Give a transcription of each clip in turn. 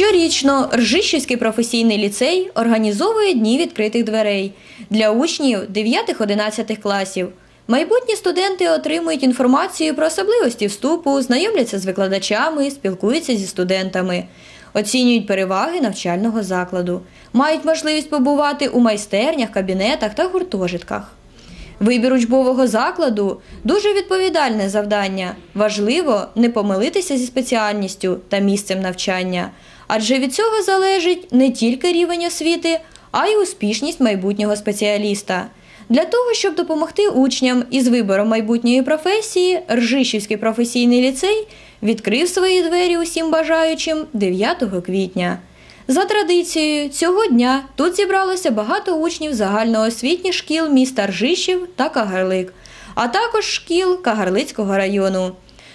Щорічно Ржищівський професійний ліцей організовує дні відкритих дверей для учнів 9-11 класів. Майбутні студенти отримують інформацію про особливості вступу, знайомляться з викладачами, спілкуються зі студентами, оцінюють переваги навчального закладу, мають можливість побувати у майстернях, кабінетах та гуртожитках. Вибір учбового закладу дуже відповідальне завдання. Важливо не помилитися зі спеціальністю та місцем навчання, адже від цього залежить не тільки рівень освіти, а й успішність майбутнього спеціаліста. Для того, щоб допомогти учням із вибором майбутньої професії, Ржищівський професійний ліцей відкрив свої двері усім бажаючим 9 квітня. За традицією, цього дня тут зібралося багато учнів загальноосвітніх шкіл міста Ржищів та Кагарлик, а також шкіл Кагарлицького району.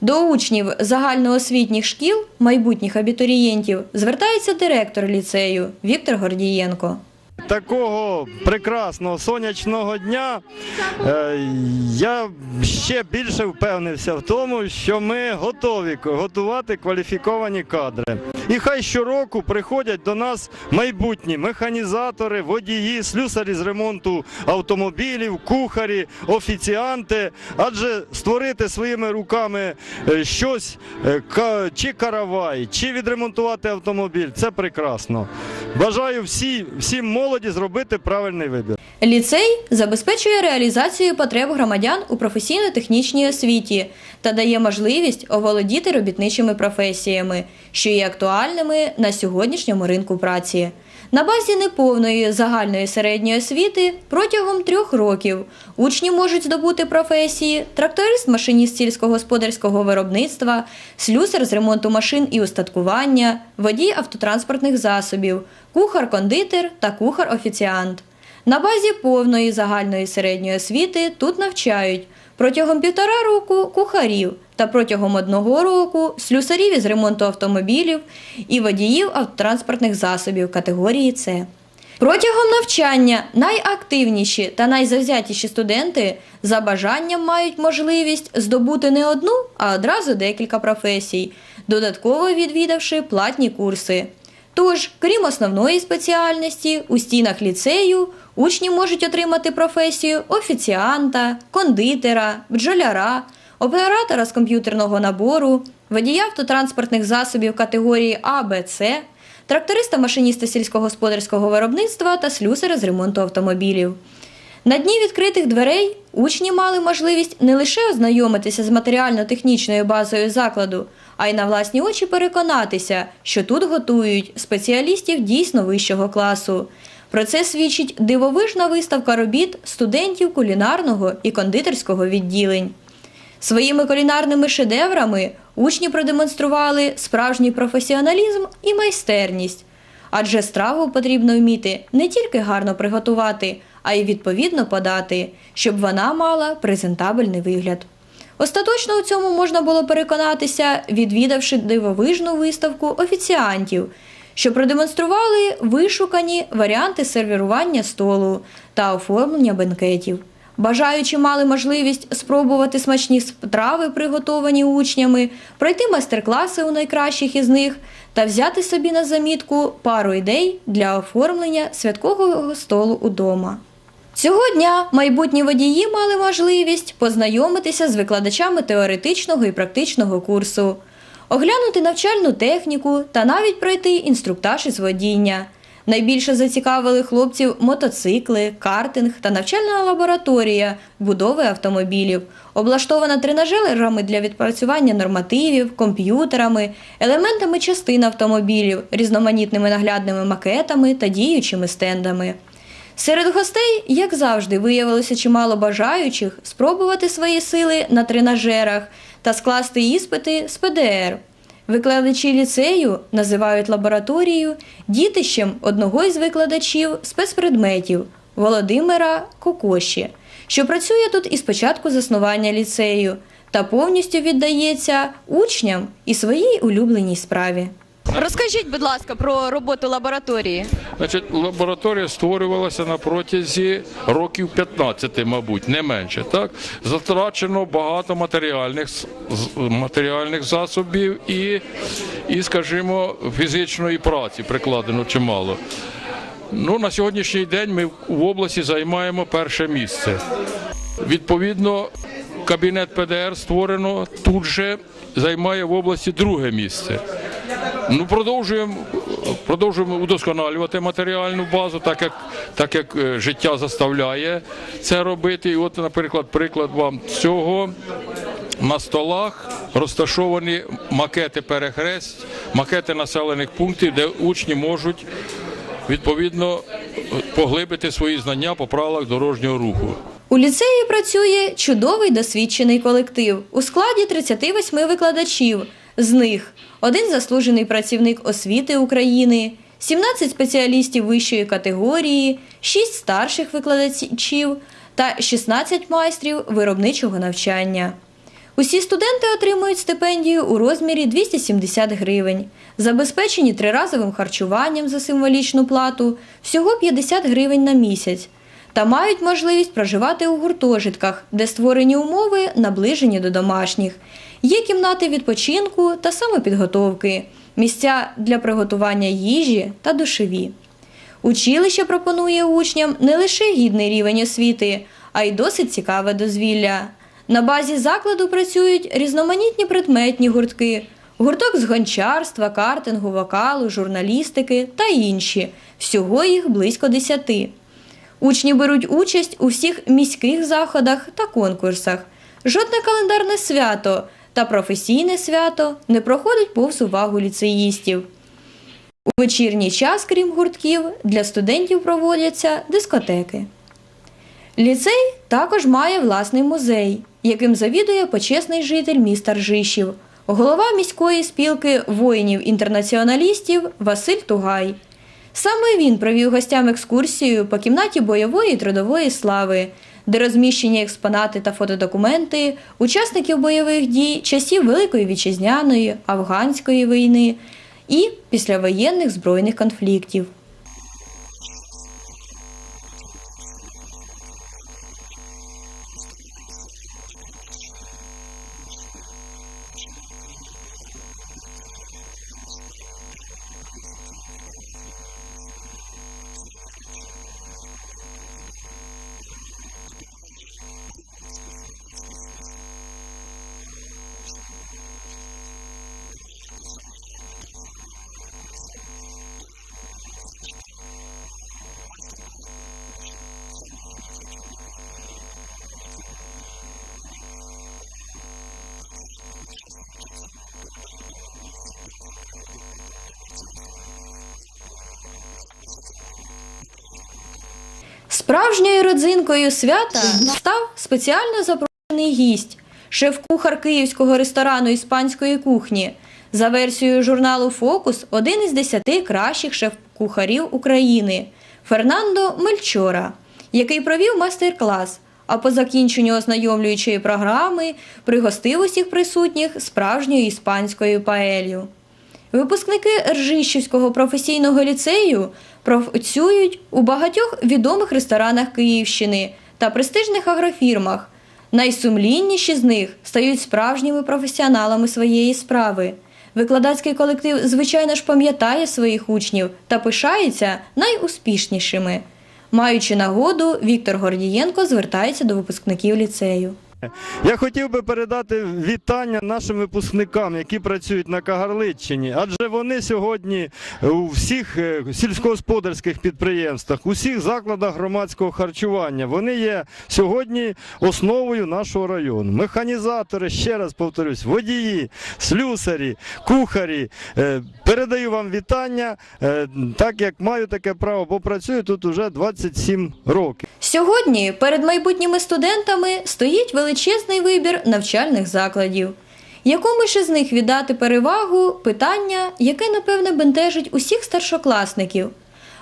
До учнів загальноосвітніх шкіл, майбутніх абітурієнтів, звертається директор ліцею Віктор Гордієнко. Такого прекрасного сонячного дня е, я ще більше впевнився в тому, що ми готові готувати кваліфіковані кадри. І хай щороку приходять до нас майбутні механізатори, водії, слюсарі з ремонту автомобілів, кухарі, офіціанти. Адже створити своїми руками е, щось, е, чи каравай, чи відремонтувати автомобіль це прекрасно. Бажаю всі, всім молоді зробити правильний вибір. Ліцей забезпечує реалізацію потреб громадян у професійно-технічній освіті та дає можливість оволодіти робітничими професіями, що є актуальними на сьогоднішньому ринку праці. На базі неповної загальної середньої освіти протягом трьох років учні можуть здобути професії тракторист, машиніст сільськогосподарського виробництва, слюсар з ремонту машин і устаткування, водій автотранспортних засобів, кухар-кондитер та кухар-офіціант. На базі повної загальної середньої освіти тут навчають протягом півтора року кухарів та протягом одного року слюсарів із ремонту автомобілів і водіїв автотранспортних засобів категорії С. Протягом навчання найактивніші та найзавзятіші студенти за бажанням мають можливість здобути не одну, а одразу декілька професій, додатково відвідавши платні курси. Тож, крім основної спеціальності, у стінах ліцею учні можуть отримати професію офіціанта, кондитера, бджоляра, оператора з комп'ютерного набору, водія автотранспортних засобів категорії А, Б, С, тракториста-машиніста сільськогосподарського виробництва та слюсаря з ремонту автомобілів. На дні відкритих дверей учні мали можливість не лише ознайомитися з матеріально-технічною базою закладу, а й на власні очі переконатися, що тут готують спеціалістів дійсно вищого класу. Про це свідчить дивовижна виставка робіт студентів кулінарного і кондитерського відділень. Своїми кулінарними шедеврами учні продемонстрували справжній професіоналізм і майстерність. Адже страву потрібно вміти не тільки гарно приготувати, а й відповідно подати, щоб вона мала презентабельний вигляд. Остаточно у цьому можна було переконатися, відвідавши дивовижну виставку офіціантів, що продемонстрували вишукані варіанти сервірування столу та оформлення бенкетів. Бажаючі мали можливість спробувати смачні страви, приготовані учнями, пройти майстер-класи у найкращих із них та взяти собі на замітку пару ідей для оформлення святкового столу удома. Цього дня майбутні водії мали можливість познайомитися з викладачами теоретичного і практичного курсу, оглянути навчальну техніку та навіть пройти інструктаж із водіння. Найбільше зацікавили хлопців мотоцикли, картинг та навчальна лабораторія будови автомобілів, облаштована тренажерами для відпрацювання нормативів, комп'ютерами, елементами частин автомобілів, різноманітними наглядними макетами та діючими стендами. Серед гостей, як завжди, виявилося чимало бажаючих спробувати свої сили на тренажерах та скласти іспити з ПДР. Викладачі ліцею називають лабораторію дітищем одного із викладачів спецпредметів Володимира Кокоші, що працює тут із початку заснування ліцею та повністю віддається учням і своїй улюбленій справі. Розкажіть, будь ласка, про роботу лабораторії. Значить, лабораторія створювалася на протязі років 15, мабуть, не менше. Так затрачено багато матеріальних матеріальних засобів і, і, скажімо, фізичної праці прикладено чимало. Ну, на сьогоднішній день ми в області займаємо перше місце. Відповідно, кабінет ПДР створено тут же займає в області друге місце. Ну, продовжуємо, продовжуємо удосконалювати матеріальну базу, так як, так як е, життя заставляє це робити. І от, наприклад, приклад вам цього. На столах розташовані макети перехрест, макети населених пунктів, де учні можуть відповідно поглибити свої знання по правилах дорожнього руху. У ліцеї працює чудовий досвідчений колектив у складі 38 викладачів. З них один заслужений працівник освіти України, 17 спеціалістів вищої категорії, 6 старших викладачів та 16 майстрів виробничого навчання. Усі студенти отримують стипендію у розмірі 270 гривень, забезпечені триразовим харчуванням за символічну плату всього 50 гривень на місяць, та мають можливість проживати у гуртожитках, де створені умови наближені до домашніх. Є кімнати відпочинку та самопідготовки, місця для приготування їжі та душеві. Училище пропонує учням не лише гідний рівень освіти, а й досить цікаве дозвілля. На базі закладу працюють різноманітні предметні гуртки, гурток з гончарства, картингу, вокалу, журналістики та інші. Всього їх близько десяти. Учні беруть участь у всіх міських заходах та конкурсах. Жодне календарне свято та професійне свято не проходить повз увагу ліцеїстів. У вечірній час, крім гуртків, для студентів проводяться дискотеки. Ліцей також має власний музей, яким завідує почесний житель міста Ржишів, голова міської спілки воїнів-інтернаціоналістів Василь Тугай. Саме він провів гостям екскурсію по кімнаті бойової і трудової слави, де розміщені експонати та фотодокументи учасників бойових дій часів Великої Вітчизняної, Афганської війни і післявоєнних збройних конфліктів. Справжньою родзинкою свята став спеціально запрошений гість, шеф-кухар київського ресторану іспанської кухні. За версією журналу Фокус, один із десяти кращих шеф-кухарів України Фернандо Мельчора, який провів майстер-клас. А по закінченню ознайомлюючої програми пригостив усіх присутніх справжньою іспанською паелью. Випускники Ржищівського професійного ліцею працюють у багатьох відомих ресторанах Київщини та престижних агрофірмах. Найсумлінніші з них стають справжніми професіоналами своєї справи. Викладацький колектив, звичайно ж, пам'ятає своїх учнів та пишається найуспішнішими. Маючи нагоду, Віктор Гордієнко звертається до випускників ліцею. Я хотів би передати вітання нашим випускникам, які працюють на Кагарличчині, адже вони сьогодні у всіх е, сільськогосподарських підприємствах, у всіх закладах громадського харчування. Вони є сьогодні основою нашого району. Механізатори, ще раз повторюсь, водії, слюсарі, кухарі. Е, Передаю вам вітання, е, так як маю таке право, бо працюю тут уже 27 років. Сьогодні перед майбутніми студентами стоїть величезний вибір навчальних закладів. Якому ж із них віддати перевагу питання, яке напевне бентежить усіх старшокласників.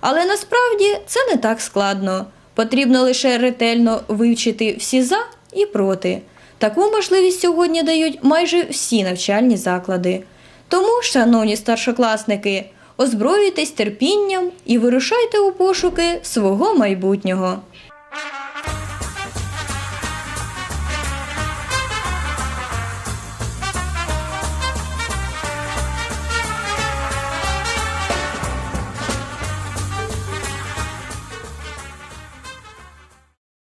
Але насправді це не так складно. Потрібно лише ретельно вивчити всі за і проти. Таку можливість сьогодні дають майже всі навчальні заклади. Тому, шановні старшокласники, озброюйтесь терпінням і вирушайте у пошуки свого майбутнього.